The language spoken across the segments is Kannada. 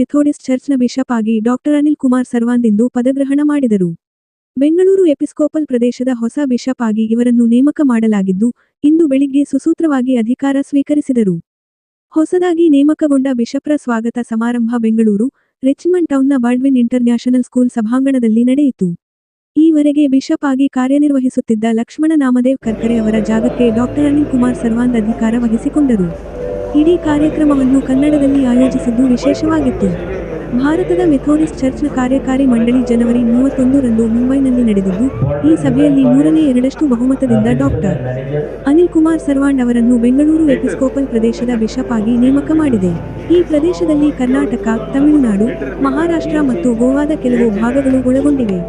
ಮೆಥೋಡಿಸ್ಟ್ ಚರ್ಚ್ನ ಬಿಷಪ್ ಆಗಿ ಡಾಕ್ಟರ್ ಅನಿಲ್ ಕುಮಾರ್ ಸರ್ವಾಂದಿಂದು ಪದಗ್ರಹಣ ಮಾಡಿದರು. ಬೆಂಗಳೂರು ಎಪಿಸ್ಕೋಪಲ್ ಪ್ರದೇಶದ ಹೊಸ ಬಿಷಪ್ ಆಗಿ ಇವರನ್ನು ನೇಮಕ ಮಾಡಲಾಗಿದ್ದು, ಇಂದು ಬೆಳಿಗ್ಗೆ ಸುಸೂತ್ರವಾಗಿ ಅಧಿಕಾರ ಸ್ವೀಕರಿಸಿದರು. ಹೊಸದಾಗಿ ನೇಮಕಗೊಂಡ ಬಿಷಪ್ರ ಸ್ವಾಗತ ಸಮಾರಂಭ ಬೆಂಗಳೂರು, ರಿಚ್ಮಂಡ್ ಟೌನ್ನ ಬಾಡ್ವಿನ್ ಇಂಟರ್ನ್ಯಾಷನಲ್ ಸ್ಕೂಲ್ ಸಭಾಂಗಣದಲ್ಲಿ ನಡೆಯಿತು. ಈವರೆಗೆ ಬಿಷಪ್ ಆಗಿ ಕಾರ್ಯನಿರ್ವಹಿಸುತ್ತಿದ್ದ ಲಕ್ಷ್ಮಣ ನಾಮದೇವ್ ಕರ್ಕರೆ ಅವರ ಜಾಗಕ್ಕೆ ಡಾಕ್ಟರ್ ಅನಿಲ್ ಕುಮಾರ್ ಸರ್ವಾಂದ್ ಅಧಿಕಾರ ವಹಿಸಿಕೊಂಡರು. ಇಡೀ ಕಾರ್ಯಕ್ರಮವನ್ನು ಕನ್ನಡದಲ್ಲಿ ಆಯೋಜಿಸಿದ್ದು ವಿಶೇಷವಾಗಿತ್ತು. ಭಾರತದ ಮೆಥೋಡಿಸ್ಟ್ ಚರ್ಚ್ನ ಕಾರ್ಯಕಾರಿ ಮಂಡಳಿ ಜನವರಿ ಮೂವತ್ತೊಂದರಂದು ಮುಂಬೈನಲ್ಲಿ ನಡೆದಿದ್ದು, ಈ ಸಭೆಯಲ್ಲಿ ಮೂರನೇ ಎರಡಷ್ಟು ಬಹುಮತದಿಂದ ಡಾಕ್ಟರ್ ಅನಿಲ್ ಕುಮಾರ್ ಸರ್ವಾಂಡ್ ಅವರನ್ನು ಬೆಂಗಳೂರು ಎಪಿಸ್ಕೋಪಲ್ ಪ್ರದೇಶದ ಬಿಷಪ್ ಆಗಿ ನೇಮಕ ಮಾಡಿದೆ. ಈ ಪ್ರದೇಶದಲ್ಲಿ ಕರ್ನಾಟಕ, ತಮಿಳುನಾಡು, ಮಹಾರಾಷ್ಟ್ರ ಮತ್ತು ಗೋವಾದ ಕೆಲವು ಭಾಗಗಳು ಒಳಗೊಂಡಿವೆ.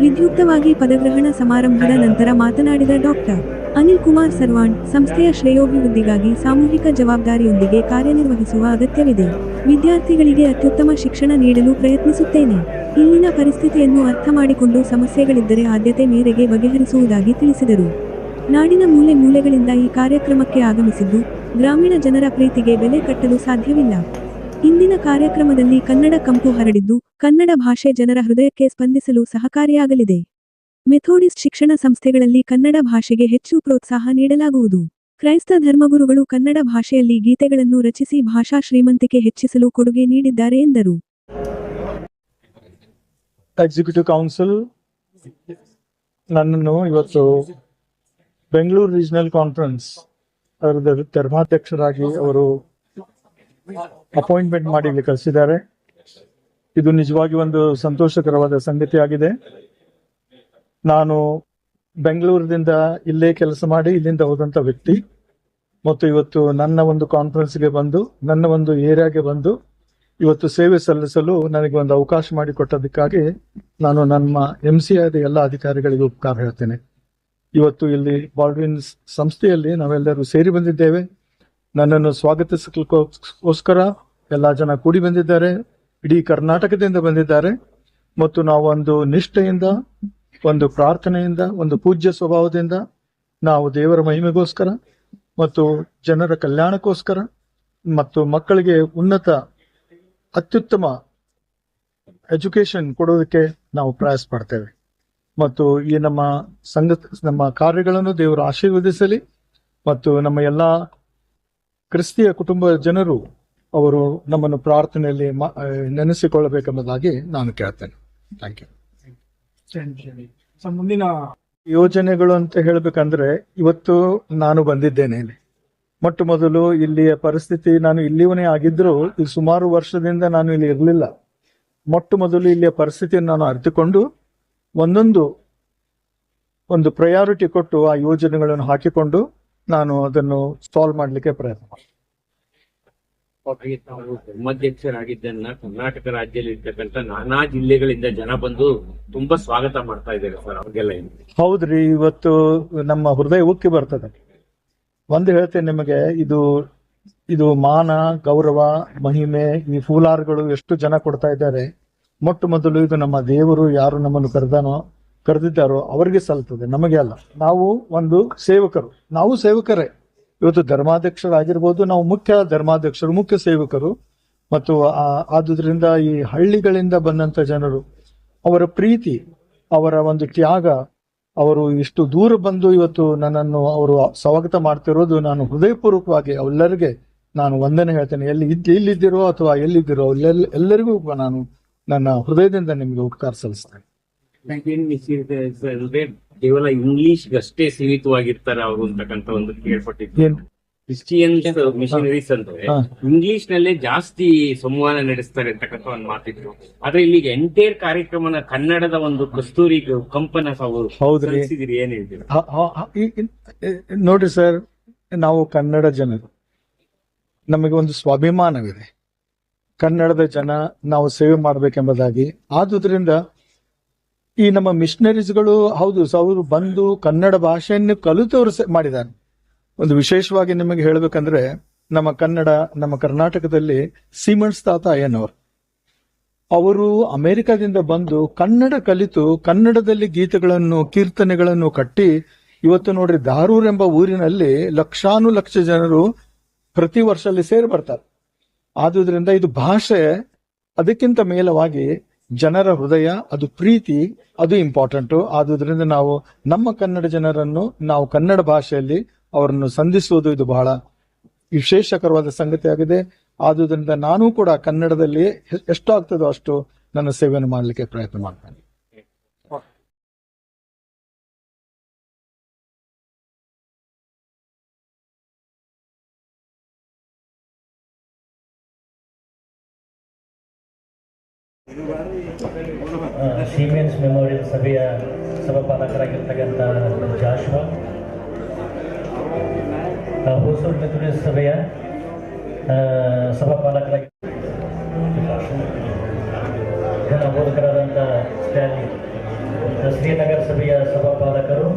ವಿದ್ಯುಕ್ತವಾಗಿ ಪದಗ್ರಹಣ ಸಮಾರಂಭದ ನಂತರ ಮಾತನಾಡಿದ ಡಾಕ್ಟರ್ ಅನಿಲ್ ಕುಮಾರ್ ಸರ್ವಾಣ್, ಸಂಸ್ಥೆಯ ಶ್ರೇಯೋಭಿವೃದ್ಧಿಗಾಗಿ ಸಾಮೂಹಿಕ ಜವಾಬ್ದಾರಿಯೊಂದಿಗೆ ಕಾರ್ಯನಿರ್ವಹಿಸುವ ಅಗತ್ಯವಿದೆ. ವಿದ್ಯಾರ್ಥಿಗಳಿಗೆ ಅತ್ಯುತ್ತಮ ಶಿಕ್ಷಣ ನೀಡಲು ಪ್ರಯತ್ನಿಸುತ್ತೇನೆ. ಇಲ್ಲಿನ ಪರಿಸ್ಥಿತಿಯನ್ನು ಅರ್ಥ ಮಾಡಿಕೊಂಡು ಸಮಸ್ಯೆಗಳಿದ್ದರೆ ಆದ್ಯತೆ ಮೇರೆಗೆ ಬಗೆಹರಿಸುವುದಾಗಿ ತಿಳಿಸಿದರು. ನಾಡಿನ ಮೂಲೆ ಮೂಲೆಗಳಿಂದ ಈ ಕಾರ್ಯಕ್ರಮಕ್ಕೆ ಆಗಮಿಸಿದ್ದು, ಗ್ರಾಮೀಣ ಜನರ ಪ್ರೀತಿಗೆ ಬೆಲೆ ಕಟ್ಟಲು ಸಾಧ್ಯವಿಲ್ಲ. ಇಂದಿನ ಕಾರ್ಯಕ್ರಮದಲ್ಲಿ ಕನ್ನಡ ಕಂಪು ಹರಡಿದ್ದು, ಕನ್ನಡ ಭಾಷೆ ಜನರ ಹೃದಯಕ್ಕೆ ಸ್ಪಂದಿಸಲು ಸಹಕಾರಿಯಾಗಲಿದೆ. ಮೆಥೋಡಿಸ್ಟ್ ಶಿಕ್ಷಣ ಸಂಸ್ಥೆಗಳಲ್ಲಿ ಕನ್ನಡ ಭಾಷೆಗೆ ಹೆಚ್ಚು ಪ್ರೋತ್ಸಾಹ ನೀಡಲಾಗುವುದು. ಕ್ರೈಸ್ತ ಧರ್ಮಗುರುಗಳು ಕನ್ನಡ ಭಾಷೆಯಲ್ಲಿ ಗೀತೆಗಳನ್ನು ರಚಿಸಿ ಭಾಷಾ ಶ್ರೀಮಂತಿಕೆ ಹೆಚ್ಚಿಸಲು ಕೊಡುಗೆ ನೀಡಿದ್ದಾರೆ ಎಂದರು. ಎಕ್ಸಿಕ್ಯೂಟಿವ್ ಕೌನ್ಸಿಲ್ ನನ್ನನ್ನು ಇವತ್ತು ಬೆಂಗಳೂರು ರೀಜನಲ್ ಕಾನ್ಫರೆನ್ಸ್ ಅದರ ಧರ್ಮಾಧ್ಯಕ್ಷರಾಗಿ ಅವರು ಅಪಾಯಿಂಟ್ಮೆಂಟ್ ಮಾಡಿ ಇಲ್ಲಿ ಕಳಿಸಿದ್ದಾರೆ. ಇದು ನಿಜವಾಗಿ ಒಂದು ಸಂತೋಷಕರವಾದ ಸಂಗತಿಯಾಗಿದೆ. ನಾನು ಬೆಂಗಳೂರಿನಿಂದ ಇಲ್ಲೇ ಕೆಲಸ ಮಾಡಿ ಇಲ್ಲಿಂದ ಹೋದಂತ ವ್ಯಕ್ತಿ. ಮತ್ತು ಇವತ್ತು ನನ್ನ ಒಂದು ಕಾನ್ಫರೆನ್ಸ್ಗೆ ಬಂದು, ನನ್ನ ಒಂದು ಏರಿಯಾಗೆ ಬಂದು, ಇವತ್ತು ಸೇವೆ ಸಲ್ಲಿಸಲು ನನಗೆ ಒಂದು ಅವಕಾಶ ಮಾಡಿಕೊಟ್ಟದಕ್ಕಾಗಿ ನಾನು ನಮ್ಮ ಎಂ ಸಿ ಆದ ಎಲ್ಲ ಅಧಿಕಾರಿಗಳಿಗೆ ಉಪಕಾರ ಹೇಳ್ತೇನೆ. ಇವತ್ತು ಇಲ್ಲಿ ಬಾಲ್ಡ್ವಿನ್ ಸಂಸ್ಥೆಯಲ್ಲಿ ನಾವೆಲ್ಲರೂ ಸೇರಿ ಬಂದಿದ್ದೇವೆ. ನನ್ನನ್ನು ಸ್ವಾಗತಿಸಲಿಕ್ಕೋಸ್ಕರ ಎಲ್ಲ ಜನ ಕೂಡಿ ಬಂದಿದ್ದಾರೆ. ಇಡೀ ಕರ್ನಾಟಕದಿಂದ ಬಂದಿದ್ದಾರೆ. ಮತ್ತು ನಾವು ಒಂದು ನಿಷ್ಠೆಯಿಂದ, ಒಂದು ಪ್ರಾರ್ಥನೆಯಿಂದ, ಒಂದು ಪೂಜ್ಯ ಸ್ವಭಾವದಿಂದ ನಾವು ದೇವರ ಮಹಿಮೆಗೋಸ್ಕರ ಮತ್ತು ಜನರ ಕಲ್ಯಾಣಕ್ಕೋಸ್ಕರ ಮತ್ತು ಮಕ್ಕಳಿಗೆ ಉನ್ನತ, ಅತ್ಯುತ್ತಮ ಎಜುಕೇಶನ್ ಕೊಡೋದಕ್ಕೆ ನಾವು ಪ್ರಯಾಸ ಪಡ್ತೇವೆ. ಮತ್ತು ಈ ನಮ್ಮ ಸಂಘ ನಮ್ಮ ಕಾರ್ಯಗಳನ್ನು ದೇವರು ಆಶೀರ್ವದಿಸಲಿ. ಮತ್ತು ನಮ್ಮ ಎಲ್ಲ ಕ್ರಿಸ್ತಿಯ ಕುಟುಂಬ ಜನರು ಅವರು ನಮ್ಮನ್ನು ಪ್ರಾರ್ಥನೆಯಲ್ಲಿ ನೆನೆಸಿಕೊಳ್ಳಬೇಕೆಂಬುದಾಗಿ ನಾನು ಕೇಳ್ತೇನೆ. ಥ್ಯಾಂಕ್ ಯು ಮುಂದಿನ ಯೋಜನೆಗಳು ಅಂತ ಹೇಳಬೇಕಂದ್ರೆ ಇವತ್ತು ನಾನು ಬಂದಿದ್ದೇನೆ ಇಲ್ಲಿ. ಮೊಟ್ಟ ಮೊದಲು ಇಲ್ಲಿಯ ಪರಿಸ್ಥಿತಿ ನಾನು ಇಲ್ಲಿವನೇ ಆಗಿದ್ರು ಈ ಸುಮಾರು ವರ್ಷದಿಂದ ನಾನು ಇಲ್ಲಿ ಇರಲಿಲ್ಲ. ಮೊಟ್ಟ ಮೊದಲು ಇಲ್ಲಿಯ ಪರಿಸ್ಥಿತಿಯನ್ನು ನಾನು ಅರಿತುಕೊಂಡು ಒಂದೊಂದು ಒಂದು ಪ್ರಯಾರಿಟಿ ಕೊಟ್ಟು ಆ ಯೋಜನೆಗಳನ್ನು ಹಾಕಿಕೊಂಡು ನಾನು ಅದನ್ನು ಸಾಲ್ವ್ ಮಾಡಲಿಕ್ಕೆ ಪ್ರಯತ್ನ ಮಾಡ್ತೀನಿ. ತಾವು ಕರ್ನಾಟಕ ರಾಜ್ಯದಲ್ಲಿ ಇರ್ತಕ್ಕಂಥ ನಾನಾ ಜಿಲ್ಲೆಗಳಿಂದ ಜನ ಬಂದು ತುಂಬಾ ಸ್ವಾಗತ ಮಾಡ್ತಾ ಇದ್ದಾರೆ ಸರ್ ಅವ್ರಿಗೆಲ್ಲ ಹೌದ್ರಿ ಇವತ್ತು ನಮ್ಮ ಹೃದಯ ಉಕ್ಕಿ ಬರ್ತದೆ. ಒಂದು ಹೇಳ್ತೇನೆ ನಿಮಗೆ ಇದು ಇದು ಮಾನ ಗೌರವ ಮಹಿಮೆ ಈ ಫೂಲಾರ್ಗಳು ಎಷ್ಟು ಜನ ಕೊಡ್ತಾ ಇದ್ದಾರೆ. ಮೊಟ್ಟ ಮೊದಲು ಇದು ನಮ್ಮ ದೇವರು ಯಾರು ನಮ್ಮನ್ನು ಕರೆದಾನೋ ಕರೆದಿದ್ದಾರೋ ಅವರಿಗೆ ಸಲ್ತದೆ ನಮಗೆ ಅಲ್ಲ. ನಾವು ಒಂದು ಸೇವಕರು. ನಾವು ಸೇವಕರೇ. ಇವತ್ತು ಧರ್ಮಾಧ್ಯಕ್ಷರಾಗಿರ್ಬೋದು, ನಾವು ಮುಖ್ಯ ಧರ್ಮಾಧ್ಯಕ್ಷರು, ಮುಖ್ಯ ಸೇವಕರು. ಮತ್ತು ಆದುದರಿಂದ ಈ ಹಳ್ಳಿಗಳಿಂದ ಬಂದಂತ ಜನರು, ಅವರ ಪ್ರೀತಿ, ಅವರ ಒಂದು ತ್ಯಾಗ, ಅವರು ಇಷ್ಟು ದೂರ ಬಂದು ಇವತ್ತು ನನ್ನನ್ನು ಅವರು ಸ್ವಾಗತ ಮಾಡ್ತಿರೋದು ನಾನು ಹೃದಯಪೂರ್ವಕವಾಗಿ ಎಲ್ಲರಿಗೆ ನಾನು ವಂದನೆ ಹೇಳ್ತೇನೆ. ಎಲ್ಲಿ ಇಲ್ಲಿದ್ದೀರೋ ಅಥವಾ ಎಲ್ಲಿದ್ದೀರೋ ಎಲ್ಲರಿಗೂ ನಾನು ನನ್ನ ಹೃದಯದಿಂದ ನಿಮಗೆ ಉಪಕಾರ ಸಲ್ಲಿಸ್ತೇನೆ. ಸರ್ ಕೇವಲ ಇಂಗ್ಲಿಷ್ ಅಷ್ಟೇ ಸೀಮಿತವಾಗಿರ್ತಾರೆ ಅವರು ಅಂತಕ್ಕಂಥ ಒಂದು ಕೇಳ್ಪಟ್ಟಿದ್ದೆ. ಕ್ರಿಶ್ಚಿಯನ್ಸ್ ಮಿಷನರೀಸ್ ಅಂದ್ರೆ ಇಂಗ್ಲಿಷ್ ನಲ್ಲೇ ಜಾಸ್ತಿ ಸಂವಹನ ನಡೆಸ್ತಾರೆ ಅಂತಕ್ಕಂಥ ಒಂದು ಮಾತಿದ್ರು. ಆದ್ರೆ ಇಲ್ಲಿಗೆ ಎಂಟೈರ್ ಕಾರ್ಯಕ್ರಮನ ಕನ್ನಡದ ಒಂದು ಕಸ್ತೂರಿ ಕಂಪನ ಅವರು ಹೌದ್ರಿ. ಏನ್ ಹೇಳ್ತೀರಾ? ನೋಡ್ರಿ ಸರ್ ನಾವು ಕನ್ನಡ ಜನರು. ನಮಗೆ ಒಂದು ಸ್ವಾಭಿಮಾನವಿದೆ. ಕನ್ನಡದ ಜನ ನಾವು ಸೇವೆ ಮಾಡ್ಬೇಕೆಂಬುದಾಗಿ. ಆದುದರಿಂದ ಈ ನಮ್ಮ ಮಿಷನರೀಸ್ಗಳು, ಹೌದು ಅವರು ಬಂದು ಕನ್ನಡ ಭಾಷೆಯನ್ನು ಕಲಿತವರು ಮಾಡಿದ್ದಾರೆ. ಒಂದು ವಿಶೇಷವಾಗಿ ನಿಮಗೆ ಹೇಳಬೇಕಂದ್ರೆ, ನಮ್ಮ ಕನ್ನಡ, ನಮ್ಮ ಕರ್ನಾಟಕದಲ್ಲಿ ಸೀಮಂಟ್ಸ್ ತಾತ ಅಯ್ಯನವರು ಅವರು ಅಮೆರಿಕದಿಂದ ಬಂದು ಕನ್ನಡ ಕಲಿತು, ಕನ್ನಡದಲ್ಲಿ ಗೀತೆಗಳನ್ನು, ಕೀರ್ತನೆಗಳನ್ನು ಕಟ್ಟಿ, ಇವತ್ತು ನೋಡ್ರಿ ಧಾರೂರ್ ಎಂಬ ಊರಿನಲ್ಲಿ ಲಕ್ಷಾನು ಲಕ್ಷ ಜನರು ಪ್ರತಿ ವರ್ಷ ಅಲ್ಲಿ ಸೇರಿ ಬರ್ತಾರೆ. ಆದುದರಿಂದ ಇದು ಭಾಷೆ ಅದಕ್ಕಿಂತ ಮೇಲವಾಗಿ ಜನರ ಹೃದಯ, ಅದು ಪ್ರೀತಿ, ಅದು ಇಂಪಾರ್ಟೆಂಟ್ ಆದುದರಿಂದ ನಾವು ನಮ್ಮ ಕನ್ನಡ ಜನರನ್ನು ನಾವು ಕನ್ನಡ ಭಾಷೆಯಲ್ಲಿ ಅವರನ್ನು ಸಂಧಿಸುವುದು ಇದು ಬಹಳ ವಿಶೇಷಕರವಾದ ಸಂಗತಿಯಾಗಿದೆ. ಆದುದರಿಂದ ನಾನು ಕೂಡ ಕನ್ನಡದಲ್ಲಿ ಎಷ್ಟು ಆಗ್ತದೋ ಅಷ್ಟು ನನ್ನ ಸೇವೆಯನ್ನು ಮಾಡಲಿಕ್ಕೆ ಪ್ರಯತ್ನ ಮಾಡ್ತೇನೆ. ಸೀಮೆನ್ಸ್ ಮೆಮೋರಿಯಲ್ ಸಭೆಯ ಸಭಾಪಾಲಕರಾಗಿರ್ತಕ್ಕಂಥ ಜಾಶ್ವ ಹೊಸೂರು ಮೆಥೋಡಿಸ್ಟ್ ಸಭೆಯ ಸಭಾಪಾಲಕರಾಗಿ ಜನ ಬೋಧಕರಾದಂಥ ಸ್ಟ್ಯಾನ್ಲಿ ಆ, ಶ್ರೀನಗರ ಸಭೆಯ ಸಭಾಪಾಲಕರು.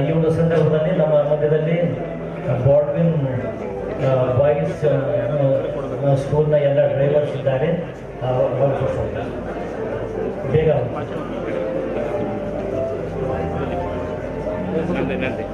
ಈ ಒಂದು ಸಂದರ್ಭದಲ್ಲಿ ನಮ್ಮ ಮಧ್ಯದಲ್ಲಿ ಡ್ರೈವಿಂಗ್ ಬಾಯ್ಸ್ ಸ್ಕೂಲ್ನ ಎಲ್ಲ ಡ್ರೈವರ್ಸ್ ಇದ್ದಾರೆ ಬೇಗ ನಂದಿ ನಂದಿ